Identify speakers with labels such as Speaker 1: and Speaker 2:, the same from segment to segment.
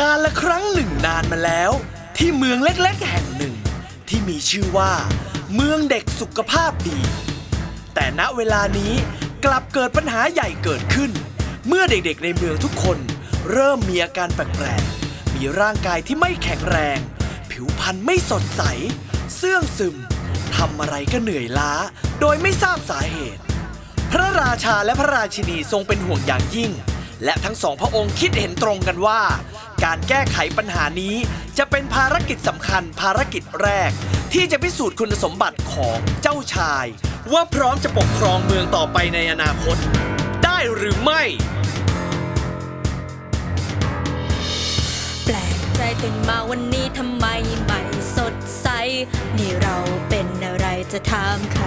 Speaker 1: การละครั้งหนึ่งนานมาแล้ว ที่เมืองเล็กๆแห่งหนึ่ง ที่มีชื่อว่า เมืองเด็กสุขภาพดี แต่ณเวลานี้กลับเกิดปัญหาใหญ่เกิดขึ้น เมื่อเด็กๆในเมืองทุกคน เริ่มมีอาการแปลกๆมีร่างกายที่ไม่แข็งแรง ผิวพรรณไม่สดใส เสื่องซึมทำอะไรก็เหนื่อยล้า โดยไม่ทราบสาเหตุ พระราชาและพระราชินีทรงเป็นห่วงอย่างยิ่ง และทั้งสองพระองค์คิดเห็นตรงกันว่า การแก้ไขปัญหานี้ จะเป็นภารกิจสำคัญภารกิจแรก ที่จะพิสูจน์คุณสมบัติของเจ้าชาย ว่าพร้อมจะปกครองเมืองต่อไปในอนาคต ได้หรือไม่
Speaker 2: แปลกใจตื่นมาวันนี้ทำไมไม่สดใส นี่เราเป็นอะไรจะถามใคร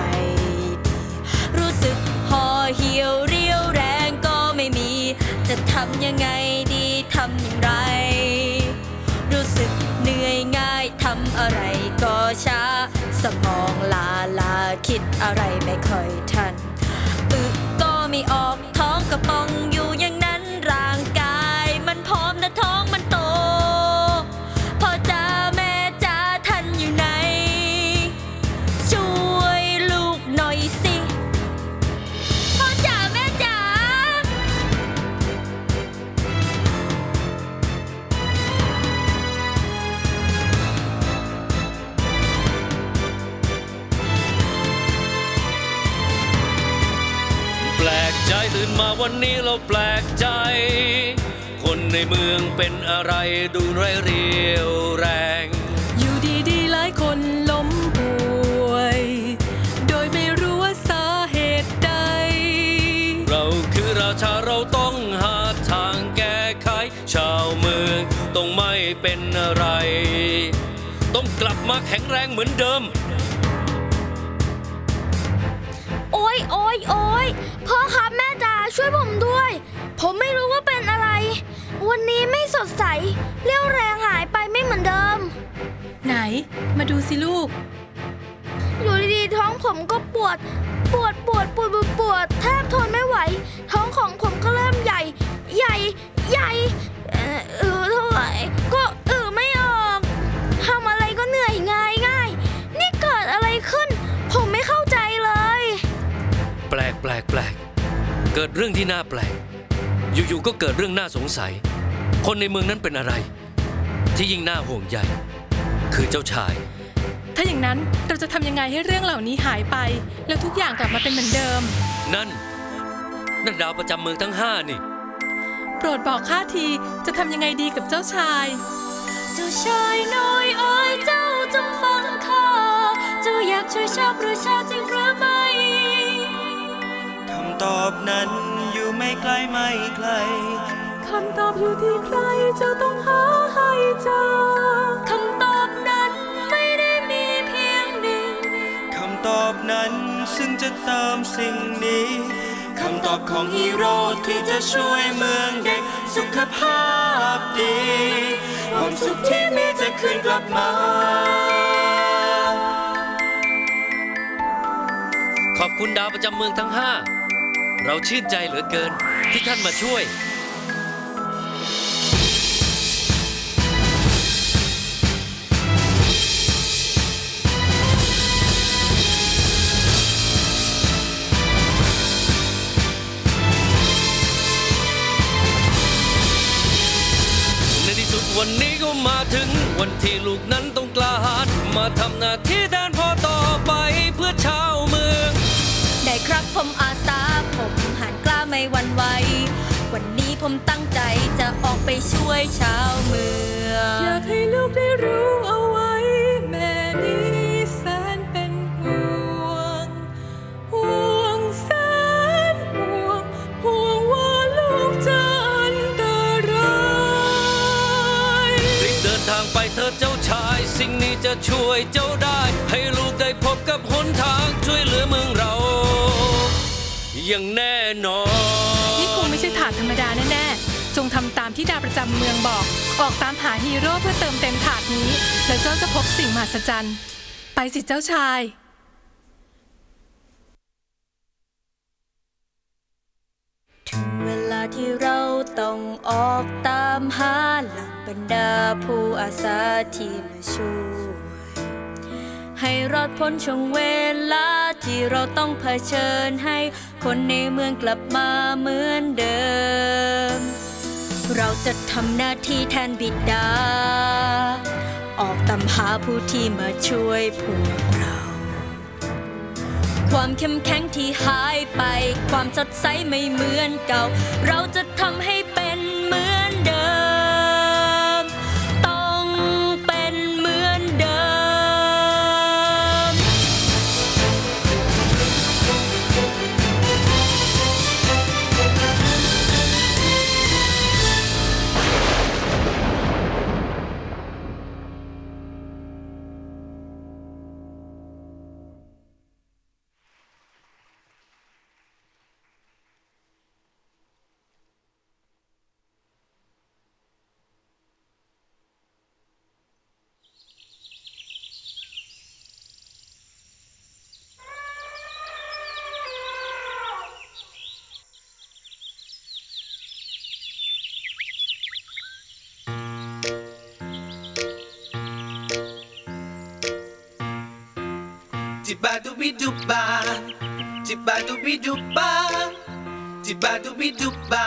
Speaker 2: รู้สึกห่อเหี่ยวเรียวแรงก็ไม่มี จะทำยังไง ทำอย่างไร รู้สึกเหนื่อยง่ายทำอะไรก็ช้า สมองลาลาคิดอะไรไม่ค่อยทันอึก็ไม่ออกท้องกระป๋อง ตื่นมา
Speaker 3: วันนี้เราแปลกใจ คนในเมืองเป็นอะไรดูไรเรียวแรง
Speaker 4: อยู่ดีๆหลายคนล้มป่วย โดยไม่รู้ว่าสาเหตุใด
Speaker 3: เราคือราชาเราต้องหาทางแก้ไข ชาวเมืองต้องไม่เป็นอะไร ต้องกลับมาแข็งแรงเหมือนเดิม
Speaker 5: ยโอ๊ยโอ๊ยพ่อครับแม่จ๋าช่วยผมด้วย ผมไม่รู้ว่าเป็นอะไร วันนี้ไม่สดใส เรี่ยวแรงหายไปไม่เหมือนเดิม
Speaker 4: ไหน มาดูสิลูก
Speaker 5: อยู่ดีๆท้องผมก็ปวด ปวดปวดปวดปวดปวดแทบทนไม่ไหว ท้องของผมก็เริ่มใหญ่ ใหญ่ ใหญ่ เอ่อเออเท่าไหร่ก็เออไม่อ
Speaker 3: แปลกแปลกแปลกเกิดเรื่องที่น่าแปลก อยู่ๆก็เกิดเรื่องน่าสงสัย คนในเมืองนั้นเป็นอะไร ที่ยิ่งน่าห่วงใยคือเจ้าชาย
Speaker 4: ถ้าอย่างนั้นเราจะทำยังไงให้เรื่องเหล่านี้หายไป แล้วทุกอย่างกลับมาเป็นเหมือนเดิม
Speaker 3: นั่น นั่นดาวประจำเมืองทั้งห้านี่
Speaker 4: โปรดบอกข้าทีจะทำยังไงดีกับเจ้าชาย
Speaker 2: เจ้าชายน้อยเอ้ยเจ้าจงฟังข้าเจ้าอยากช่วยชาวประชาจริงหรือไม่
Speaker 6: คำตอบนั้นอยู่ไม่ไกลไม่ไกล
Speaker 4: คำตอบอยู่ที่ใครเจ้าต้องหาให้เจอ
Speaker 2: คำตอบนั้นไม่ได้มีเพียงหนึ่ง
Speaker 6: คำตอบนั้นซึ่งจะเติมสิ่งนี้คำตอบของฮีโร่ที่จะช่วยเมืองเด็กสุขภาพดีความสุขที่มีจะคืนกลับมา
Speaker 3: ขอบคุณดาวประจำเมืองทั้งห้า เราชื่นใจเหลือเกินที่ท่านมาช่วย ในที่สุดวันนี้ก็มาถึงวันที่ลูกนั้นต้องกล้าหาญมาทำหน้า ไปช่ว
Speaker 2: ยชาวเมือง
Speaker 4: อยากให้ลูกได้รู้เอาไว้ แม่นี้แสนเป็นห่วง ห่วงแสนห่วง ห่วงว่าลูกจะอันตราย
Speaker 3: รีบเดินทางไปเถิดเจ้าชาย สิ่งนี้จะช่วยเจ้าได้ ให้ลูกได้พบกับหนทางช่วยเหลือเมืองเรา อย่างแน่นอน
Speaker 4: นี่คงไม่ใช่ถาดธรรมดาแน่ๆ จงทำตามที่ดาประจำเมืองบอก ออกตามหาฮีโร่เพื่อเติมเต็มถาดนี้ แล้วเจ้าจะพบสิ่งมหัศจรรย์ ไปสิเจ้าชาย
Speaker 2: ถึงเวลาที่เราต้องออกตามหาหล่าบรรดาผู้อาสาที่มาช่วยให้รอดพ้นช่วงเวลาที่เราต้องเผชิญให้คนในเมืองกลับมาเหมือนเดิม เราจะทำหน้าที่แทนบิดา ออกตามหาผู้ที่มาช่วยพวกเรา ความเข้มแข็งที่หายไป ความสดใสไม่เหมือนเก่า เราจะทำให้
Speaker 7: บาดูบิดูบาจิบาดูบิดูบาจิบาดูบิดูบา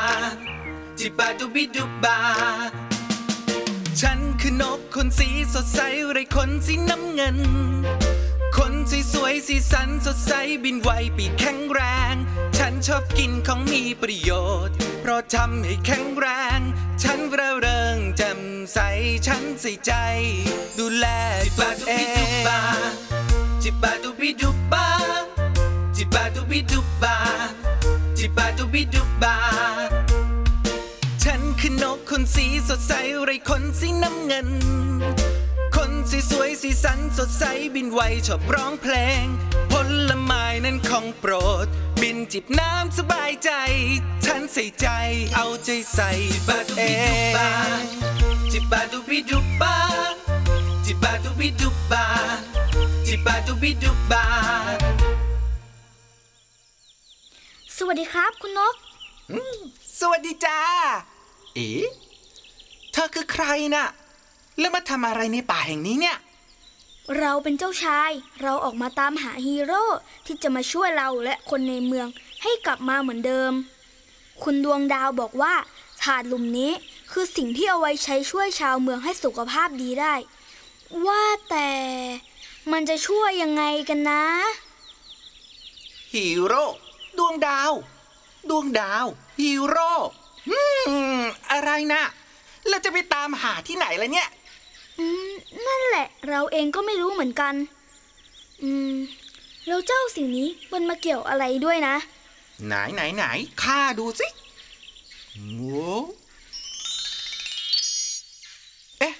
Speaker 7: จิบาดูบิดูบาฉันคือนกคนสีสดใสไรขนสีน้ำเงิน คนสีสวยสีสันสดใสบินไวปีแข็งแรง ฉันชอบกินของมีประโยชน์ เพราะทำให้แข็งแรง ฉันเร่าเริงแจ่มใสฉันใส่ใจ ดูแลตัวเอง จิบาดูบิดูบาจิบาดูบิดูบาจิบาดูบิดูบาฉันคือนกคนสีสดใสไรขนสีน้ำเงิน คนสีสวยสีสันสดใสบินไวชอบร้องเพลง ผลไม้นั้นของโปรด บินจิบน้ำสบายใจ ฉันใส่ใจเอาใจใส่บัดเองจิบาดูบิดูบาจิบาดูบิดูบา จิบาดูบิดูบา
Speaker 5: สวัสดีครับคุณนก
Speaker 8: สวัสดีจ้า เอ๋เธอคือใครน่ะ แล้วมาทำอะไรในป่าแห่งนี้เนี่ย
Speaker 5: เราเป็นเจ้าชาย เราออกมาตามหาฮีโร่ที่จะมาช่วยเราและคนในเมืองให้กลับมาเหมือนเดิม คุณดวงดาวบอกว่าถาดหลุมนี้คือสิ่งที่เอาไว้ใช้ช่วยชาวเมืองให้สุขภาพดีได้ ว่าแต่ มันจะช่วยยังไงกันนะ
Speaker 8: ฮีโร่ดวงดาว ดวงดาว ฮีโร่อืมอะไรนะเราจะไปตามหาที่ไหนล่ะเนี่ย
Speaker 5: อืม นั่นแหละ เราเองก็ไม่รู้เหมือนกัน อืม แล้วเจ้าสิ่งนี้มันมาเกี่ยวอะไรด้วยนะ
Speaker 8: ไหนไหนไหนข้าดูสิโว้เอ๊ะ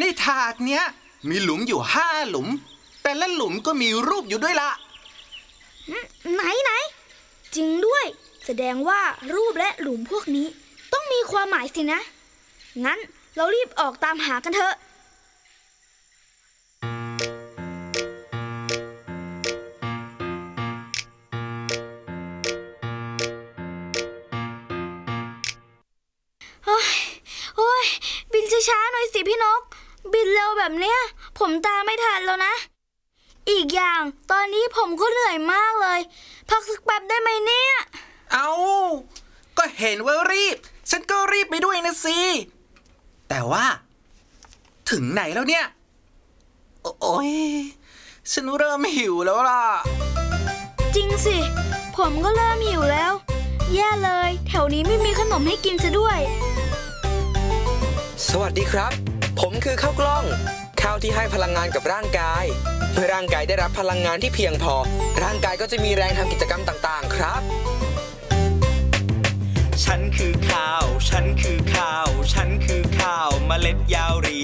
Speaker 8: นี่ถาดเนี้ยมีหลุมอยู่ห้าหลุม แต่ละหลุมก็มีรูปอยู่ด้วยละ
Speaker 5: ไหนไหน จริงด้วย แสดงว่ารูปและหลุมพวกนี้ ต้องมีความหมายสินะ งั้นเรารีบออกตามหากันเถอะโอ้ยโอ้ยบินช้าๆหน่อยสิพี่นก บินเร็วแบบเนี้ย ผมตาไม่ทันแล้วนะ อีกอย่าง ตอนนี้ผมก็เหนื่อยมากเลย พักสักแป๊บได้ไหมเนี่ย
Speaker 8: เอาก็เห็นว่ารีบ ฉันก็รีบไปด้วยนะสิ แต่ว่า ถึงไหนแล้วเนี่ย โอโอ้ยฉันเริ่มหิวแล้วล่ะ
Speaker 5: จริงสิ ผมก็เริ่มหิวแล้ว แย่เลย แถวนี้ไม่มีขนมให้กินซะด้วย
Speaker 9: สวัสดีครับ ผมคือข้าวกล้อง ข้าวที่ให้พลังงานกับร่างกาย เมื่อร่างกายได้รับพลังงานที่เพียงพอ ร่างกายก็จะมีแรงทำกิจกรรมต่างๆ ครับ
Speaker 10: ฉันคือข้าว ฉันคือข้าว ฉันคือข้าวเมล็ดยาวรี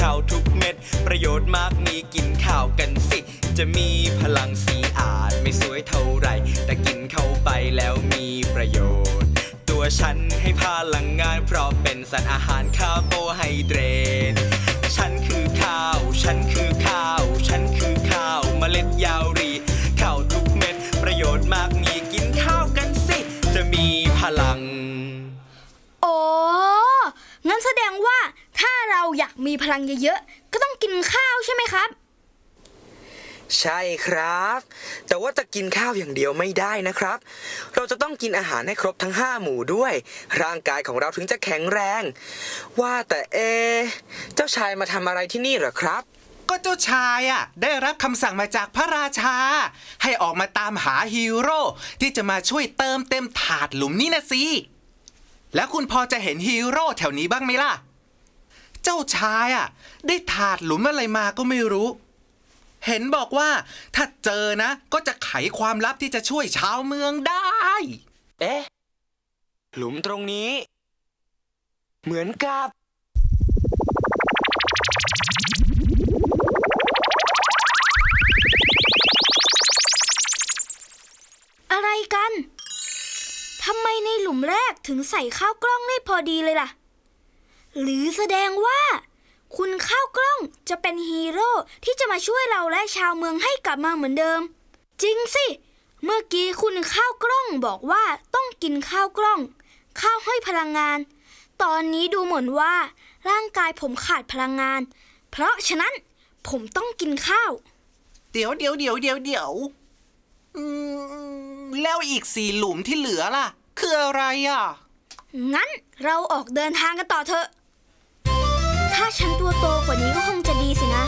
Speaker 10: ข้าวทุกเม็ด ประโยชน์มากมีกินข้าวกันสิ จะมีพลังสีอาจไม่สวยเท่าไหร่ แต่กินเข้าไปแล้วมีประโยชน์ ตัวฉันให้พลังงานเพราะเป็นสารอาหารคาร์โบไฮเดรต ฉันคือข้าว ฉันคือข้าว ฉันคือข้าวเมล็ดยาวรีข้าวทุกเม็ด ประโยชน์มากมีกินข้าวกันสิ จะมีพลัง โอ้
Speaker 5: งั้นแสดงว่าถ้าเราอยากมีพลังเยอะๆ ก็ต้องกินข้าวใช่ไหมครับ
Speaker 9: ใช่ครับ แต่ว่าจะกินข้าวอย่างเดียวไม่ได้นะครับ เราจะต้องกินอาหารให้ครบทั้งห้าหมู่ด้วย ร่างกายของเราถึงจะแข็งแรง ว่าแต่เอ เจ้าชายมาทำอะไรที่นี่เหรอครับ
Speaker 7: ก็เจ้าชายอะได้รับคำสั่งมาจากพระราชา ให้ออกมาตามหาฮีโร่ที่จะมาช่วยเติมเต็มถาดหลุมนี่นะสิแล้วคุณพอจะเห็นฮีโร่แถวนี้บ้างไหมล่ะ เจ้าชายอะได้ถาดหลุมอะไรมาก็ไม่รู้ เห็นบอกว่า ถ้าเจอนะ ก็จะไขความลับที่จะช่วยชาวเมืองได้
Speaker 9: เอ๊ะ หลุมตรงนี้ เหมือนกับ
Speaker 5: อะไรกันทำไมในหลุมแรกถึงใส่ข้าวกล้องได้พอดีเลยล่ะ หรือแสดงว่า คุณข้าวกล้องจะเป็นฮีโร่ที่จะมาช่วยเราและชาวเมืองให้กลับมาเหมือนเดิม จริงสิ เมื่อกี้คุณข้าวกล้องบอกว่าต้องกินข้าวกล้อง ข้าวให้พลังงาน ตอนนี้ดูเหมือนว่า ร่างกายผมขาดพลังงาน เพราะฉะนั้นผมต้องกินข้าว
Speaker 7: เดี๋ยวเดี๋ยวเดี๋ยวเดี๋ยวเดี๋ยวอืมแล้วอีกสี่หลุมที่เหลือล่ะ คืออะไรอะ
Speaker 5: งั้นเราออกเดินทางกันต่อเถอะ ถ้าฉันตัวโตกว่านี้ก็คงจะดีสินะ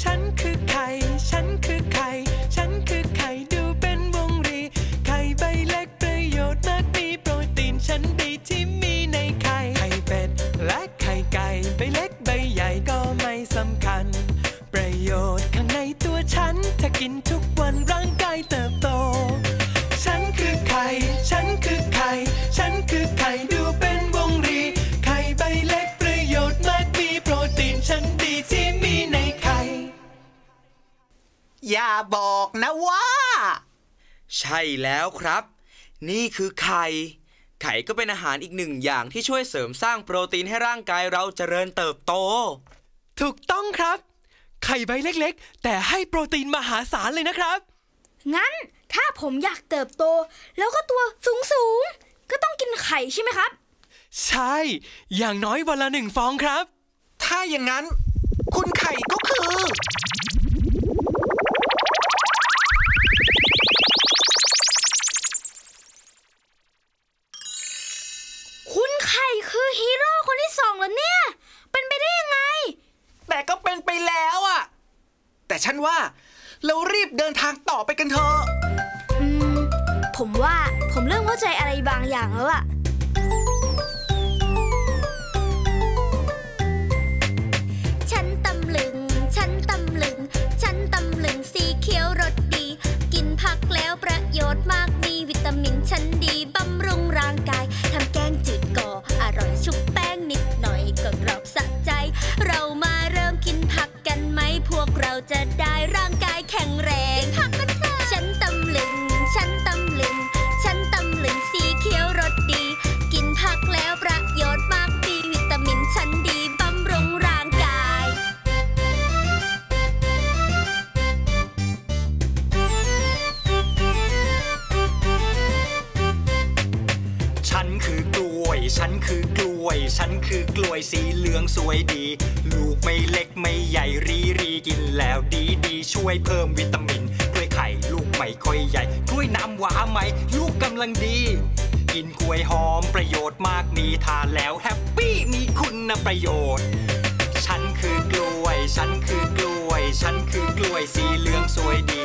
Speaker 11: ฉันคือใครฉันคือใครฉันคือ บ
Speaker 7: อกนะว่า
Speaker 9: ใช่แล้วครับ นี่คือไข่ ไข่ก็เป็นอาหารอีกหนึ่งอย่างที่ช่วยเสริมสร้างโปรตีนให้ร่างกายเราเจริญเติบโต
Speaker 11: ถูกต้องครับ ไข่ใบเล็กๆ แต่ให้โปรตีนมหาศาลเลยนะครับ
Speaker 5: งั้นถ้าผมอยากเติบโต แล้วก็ตัวสูงสูงๆก็ต้องกินไข่ใช่ไหมครับ
Speaker 11: ใช่ อย่างน้อยวันละหนึ่งฟองครับ
Speaker 7: ถ้าอย่างนั้น คุณไข่ก็คือ ก็เป็นไปแล้วอะแต่ฉันว่า เรารีบเดินทางต่อไปกันเถอะ
Speaker 5: ผมว่าผมเริ่มเข้าใจอะไรบางอย่างแล้
Speaker 2: วล่ะ ฉันตำลึง ฉันตำลึง ฉันตำลึงสีเขียวรสดี กินผักแล้วประโยชน์มาก
Speaker 4: ทานแล้วแฮปปี้มีคุณประโยชน์ ฉันคือกล้วย ฉันคือกล้วย ฉันคือกล้วยสีเหลืองสวยดี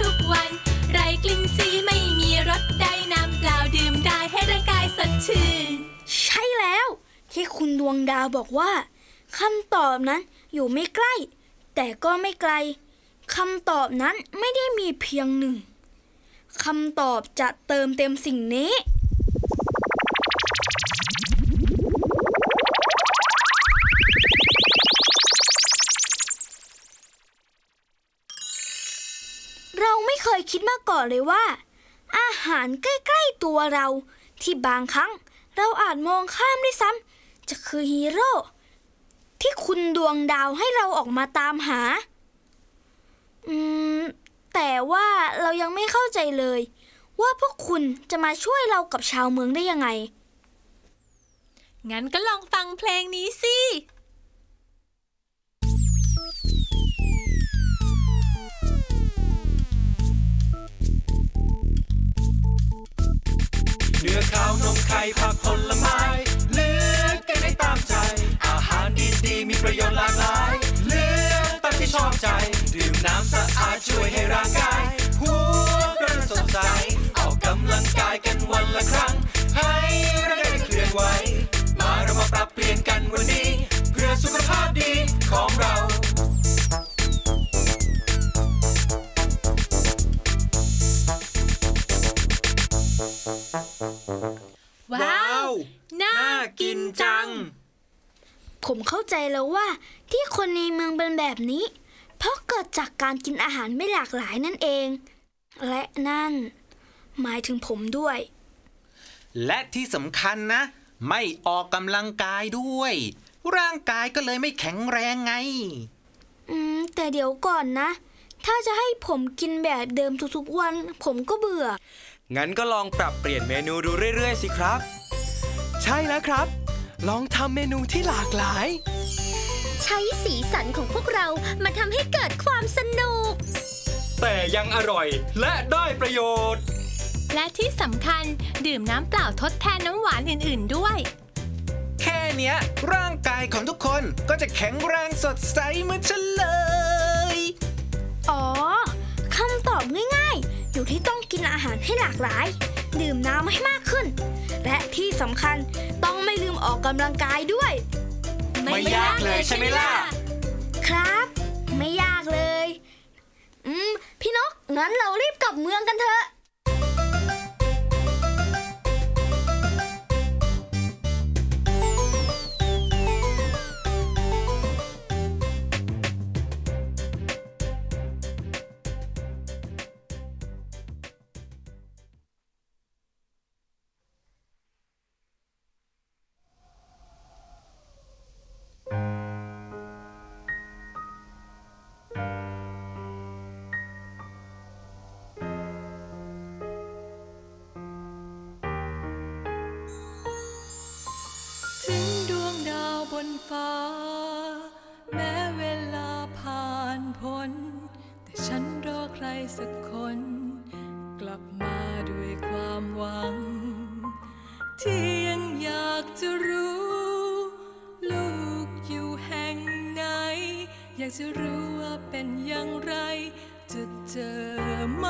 Speaker 12: ทุกวัน ไรกลิ่นสีไม่มีรสได้น้ำเปล่าดื่มได้ให้ร่างกายสดชื่น ใช่
Speaker 5: แล้ว ที่คุณดวงดาวบอกว่าคำตอบนั้นอยู่ไม่ใกล้ แต่ก็ไม่ไกลคำตอบนั้นไม่ได้มีเพียงหนึ่งคำตอบจะเติมเต็มสิ่งนี้ เคยคิดมาก่อนเลยว่า อาหารใกล้ ๆ ตัวเรา ที่บางครั้งเราอาจมองข้ามด้วยซ้ำจะคือฮีโร่ที่คุณดวงดาวให้เราออกมาตามหา อืม แต่ว่าเรายังไม่เข้าใจเลย ว่าพวกคุณจะมาช่วยเรากับชาวเมืองได้ยังไง
Speaker 4: งั้นก็ลองฟังเพลงนี้สิ
Speaker 13: เนื้อข้าวนมไข่ผักผลไม้เลือกกันได้ตามใจ อาหารดีๆมีประโยชน์หลากหลายเลือกตามที่ชอบใจ ดื่มน้ำสะอาดช่วยให้ร่างกายหัวเราะสดใสออกกำลังกายกันวันละครั้ง ให้ร่างกายเคลื่อนไหวมาเรามาปรับเปลี่ยนกันวันนี้ เพื่อสุขภาพดีของเรา
Speaker 5: ใจแล้วว่าที่คนในเมืองเป็นแบบนี้ เพราะเกิดจากการกินอาหารไม่หลากหลายนั่นเอง และนั่น หมายถึงผมด้วย
Speaker 7: และที่สำคัญนะ ไม่ออกกำลังกายด้วย ร่างกายก็เลยไม่แข็งแรงไง
Speaker 5: อืม แต่เดี๋ยวก่อนนะ ถ้าจะให้ผมกินแบบเดิมทุกๆวัน ผมก็เบื่อ
Speaker 10: งั้นก็ลองปรับเปลี่ยนเมนูดูเรื่อยๆสิครับ
Speaker 11: ใช่แล้วครับ ลองทำเมนูที่หลากหลาย
Speaker 2: ใช้สีสันของพวกเรามาทำให้เกิดความสนุก
Speaker 14: แต่ยังอร่อยและได้ประโยชน์
Speaker 4: และที่สำคัญดื่มน้ำเปล่าทดแทนน้ำหวานอื่น ๆ ด้วย
Speaker 7: แค่เนี้ย ร่างกายของทุกคนก็จะแข็งแรงสดใสเหมือนฉันเลย
Speaker 5: อ๋อคำตอบง่ายๆ อยู่ที่ต้องกินอาหารให้หลากหลาย ดื่มน้ำให้มากขึ้น และที่สำคัญต้องไม่ลืมออกกำลังกายด้วย
Speaker 14: ไม่ยากเลยใช่ไหมล่ะ
Speaker 5: ครับ ไม่ยากเลย อืม พี่นกงั้นเรารีบกลับเมืองกันเถอะ
Speaker 4: นฟ้า แม้เวลาผ่านพ้น แต่ฉันรอใครสักคน กลับมาด้วยความหวัง ที่ยังอยากจะรู้ ลูกอยู่แห่งไหน อยากจะรู้ว่าเป็นอย่างไร จะเจอไห
Speaker 5: ม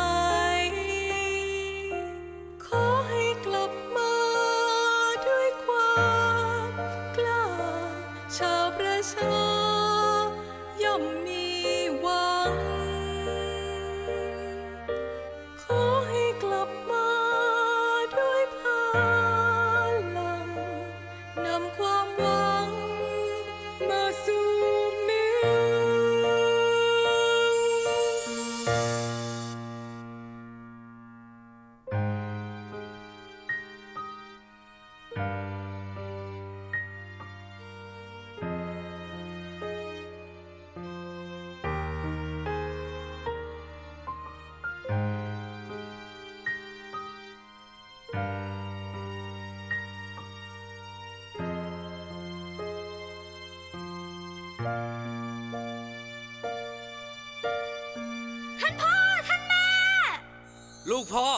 Speaker 3: ลูกพ่อ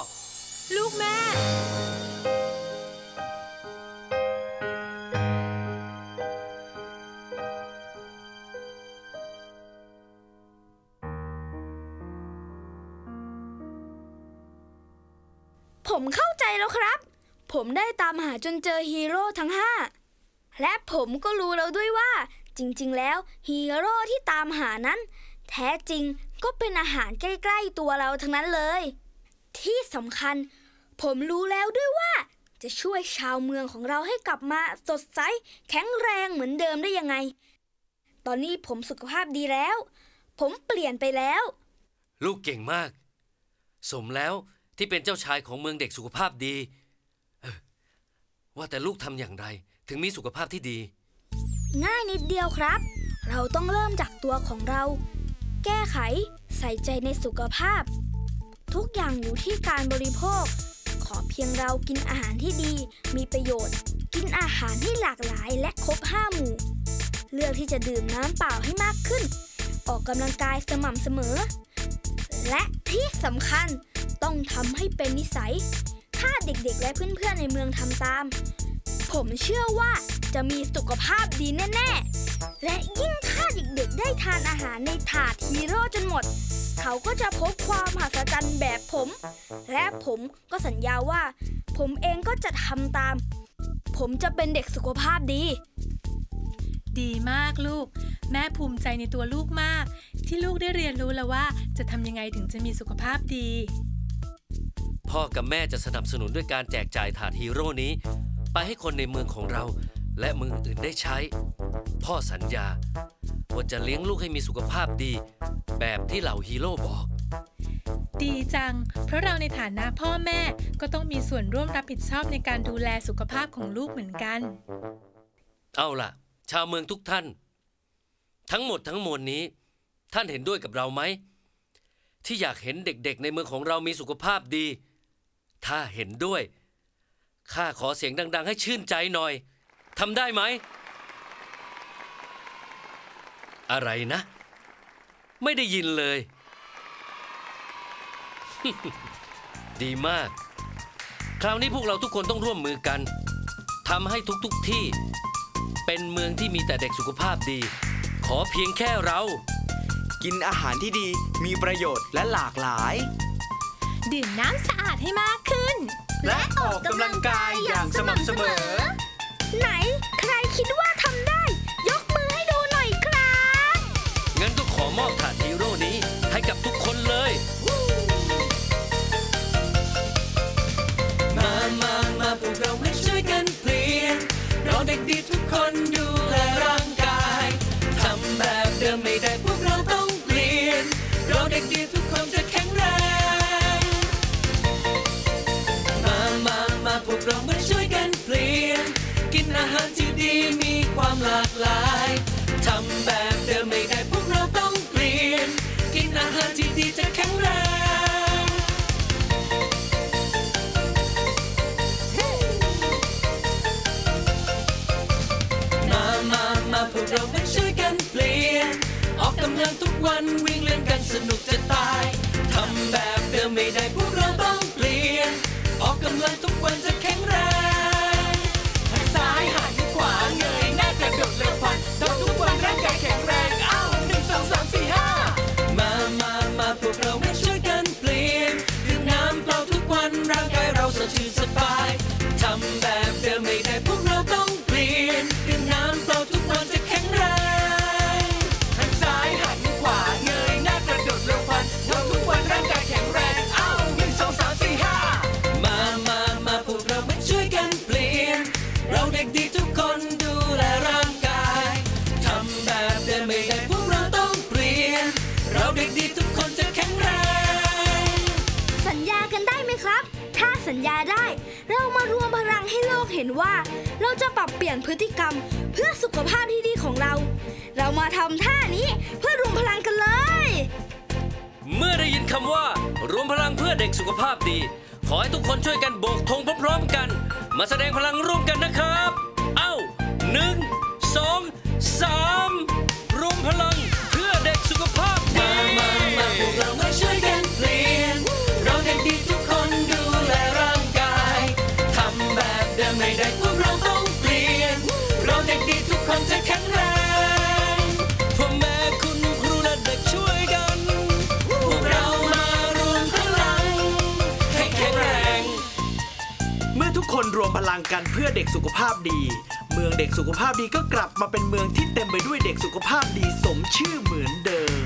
Speaker 4: ลูกแม่
Speaker 5: ผมเข้าใจแล้วครับ ผมได้ตามหาจนเจอฮีโร่ทั้งห้า และผมก็รู้แล้วด้วยว่า จริงๆ แล้วฮีโร่ที่ตามหานั้น แท้จริงก็เป็นอาหารใกล้ ๆ ตัวเราทั้งนั้นเลย ที่สำคัญ ผมรู้แล้วด้วยว่า จะช่วยชาวเมืองของเราให้กลับมาสดใสแข็งแรงเหมือนเดิมได้ยังไง ตอนนี้ผมสุขภาพดีแล้ว ผมเปลี่ยนไปแล้ว
Speaker 3: ลูกเก่งมาก สมแล้วที่เป็นเจ้าชายของเมืองเด็กสุขภาพดีเออว่าแต่ลูกทำอย่างไร ถึงมีสุขภาพที่ดี
Speaker 5: ง่ายนิดเดียวครับ เราต้องเริ่มจากตัวของเรา แก้ไขใส่ใจในสุขภาพ ทุกอย่างอยู่ที่การบริโภค ขอเพียงเรากินอาหารที่ดี มีประโยชน์ กินอาหารที่หลากหลายและครบห้าหมู่ เลือกที่จะดื่มน้ำเปล่าให้มากขึ้น ออกกำลังกายสม่ำเสมอ และที่สำคัญต้องทำให้เป็นนิสัย ถ้าเด็กๆ และเพื่อนๆในเมืองทำตาม ผมเชื่อว่าจะมีสุขภาพดีแน่ ๆ และยิ่งถ้าเด็กๆได้ทานอาหารในถาดฮีโร่จนหมด เขาก็จะพบความมหัศจรรย์แบบผม และผมก็สัญญาว่า ผมเองก็จะทำตาม ผมจะเป็นเด็กสุขภาพดี
Speaker 4: ดีมากลูก แม่ภูมิใจในตัวลูกมาก ที่ลูกได้เรียนรู้แล้วว่า จะทำยังไงถึงจะมีสุขภาพดี
Speaker 3: พ่อกับแม่จะสนับสนุนด้วยการแจกจ่ายถาดฮีโร่นี้ ไปให้คนในเมืองของเรา และเมืองอื่นได้ใช้ พ่อสัญญา ว่าจะเลี้ยงลูกให้มีสุขภาพดี แบบที่เหล่าฮีโร่บอก
Speaker 4: ดีจัง เพราะเราในฐานะพ่อแม่ก็ต้องมีส่วนร่วมรับผิดชอบในการดูแลสุขภาพของลูกเหมือนกัน
Speaker 3: เอาล่ะ ชาวเมืองทุกท่าน ทั้งหมดทั้งมวลนี้ ท่านเห็นด้วยกับเราไหมที่อยากเห็นเด็กๆ ในเมืองของเรามีสุขภาพดี ถ้าเห็นด้วย ข้าขอเสียงดัง ๆ ให้ชื่นใจหน่อยทำได้ไหม อะไรนะ ไม่ได้ยินเลย ดีมาก คราวนี้พวกเราทุกคนต้องร่วมมือกันทำให้ทุกๆที่ เป็นเมืองที่มีแต่เด็กสุขภาพดี ขอเพียงแค่เรา
Speaker 10: กินอาหารที่ดีมีประโยชน์และหลากหลาย
Speaker 4: ดื่มน้ำสะอาดให้มากขึ้น
Speaker 10: และออกกำลังกายอย่างสม่ำเสมอ
Speaker 5: ไหนใครคิดว่าทำได้ ยกมือให้ดูหน่อยครับ
Speaker 3: งั้นก็ขอมอบถาดฮีโร่นี้ ให้กับทุกคนเลย
Speaker 6: มามามาพวกเรามาช่วยกันเปลี่ยน เราเด็กดีทุกคนดูแลร่างกาย ทำแบบเดิมไม่ได้พวกเราต้องเปลี่ยน เราเด็กดีทุกากหลายทำแบบเดิมไม่ได้พวกเราต้องเปลี่ยน กินอาหารที่ดีจะแข็งแรง มามามาพวกเรามาช่วยกันเปลี่ยน ออกกำลังทุกวันวิ่งเล่นกันสนุกจะตาย ทำแบบเดิมไม่ได้พวกเราต้องเปลี่ยน ออกกำลังทุกวันจะ ว่า เราจะปรับเปลี่ยน
Speaker 5: พฤติกรรมเพื่อสุขภาพที่ดีของเรา เรามาทำท่านี้เพื่อรวมพลังกันเลย
Speaker 3: เมื่อได้ยินคำว่า รวมพลังเพื่อเด็กสุขภาพดี ขอให้ทุกคนช่วยกันโบกธงพร้อมๆกัน มาแสดงพลังร่วมกันนะครับ เอ้าหนึ่งสองสาม
Speaker 1: วมพลังกันเพื่อเด็กสุขภาพดี เมืองเด็กสุขภาพดีก็กลับมาเป็นเมืองที่เต็มไปด้วยเด็กสุขภาพดีสมชื่อเหมือนเดิม